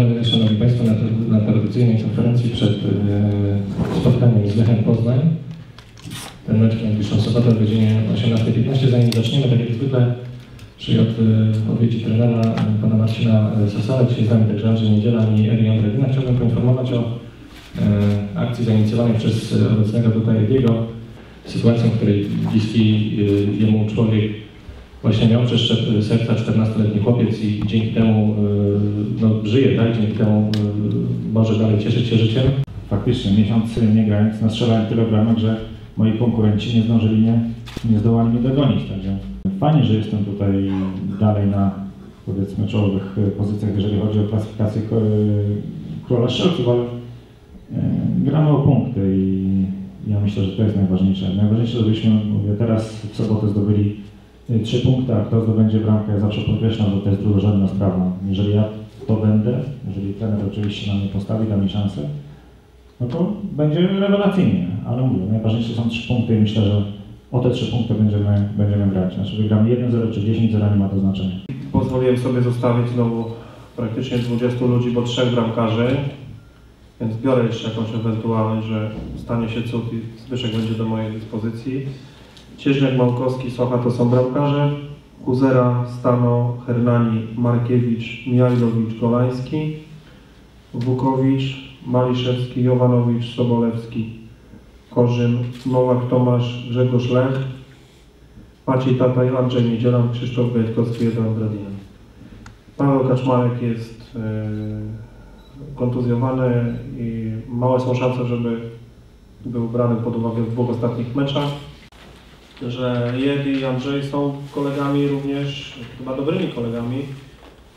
Witamy Szanowni Państwo na, na tradycyjnej konferencji przed e, spotkaniem z Lechem Poznań. Ten mecz w najbliższą sobotę o godzinie 18.15. Zanim zaczniemy, tak jak zwykle, czyli od e, odpowiedzi trenera e, pana Marcina Sosala, dzisiaj z nami także Andrzej Niedziela i Elion Redina. Chciałbym poinformować o akcji zainicjowanej przez obecnego tutaj Ediego, sytuacją, w której bliski jemu człowiek właśnie miał przeszczep serca 14-letni chłopiec i dzięki temu żyje, tak? Dzięki temu e, może dalej cieszyć się życiem. faktycznie miesiąc nie grając, nastrzelałem tyle bramek, że moi konkurenci nie zdążyli mnie, nie zdołali mnie dogonić. Także fajnie, że jestem tutaj dalej na powiedzmy czołowych pozycjach, jeżeli chodzi o klasyfikację e, króla strzelców, ale e, gramy o punkty i ja myślę, że to jest najważniejsze. Najważniejsze, żebyśmy, mówię, teraz w sobotę zdobyli trzy punkty, a kto zdobędzie bramkę, ja zawsze podkreślam, że to jest drugorzędna sprawa. Jeżeli ja to będę, jeżeli trener oczywiście na mnie postawi, da mi szansę, no to będzie rewelacyjnie, ale mówię, najważniejsze są trzy punkty i myślę, że o te trzy punkty będziemy, będziemy grać. Znaczy wygramy 1-0 czy 10-0 nie ma to znaczenia. Pozwoliłem sobie zostawić znowu praktycznie 20 ludzi, bo trzech bramkarzy, więc biorę jeszcze jakąś ewentualność, że stanie się cud i Zbyszek będzie do mojej dyspozycji. Cieśniak, Małkowski, Socha to są bramkarze. Kuzera, Stano, Hernani, Markiewicz, Mijajlowicz, Golański, Wukowicz, Maliszewski, Jowanowicz, Sobolewski, Korzyn, Nowak, Tomasz, Grzegorz Lech, Maciej Tataj, Andrzej Niedziela, Krzysztof Gajtkowski, Adam Bradina. Paweł Kaczmarek jest e, kontuzjowany i małe są szanse, żeby był brany pod uwagę w dwóch ostatnich meczach. Że Jedy i Andrzej są kolegami również, chyba dobrymi kolegami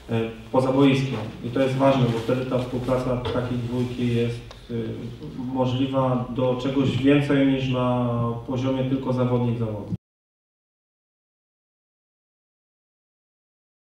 e, poza boiskiem. I to jest ważne, bo wtedy ta współpraca takiej dwójki jest e, możliwa do czegoś więcej niż na poziomie tylko zawodnik-zawodnik.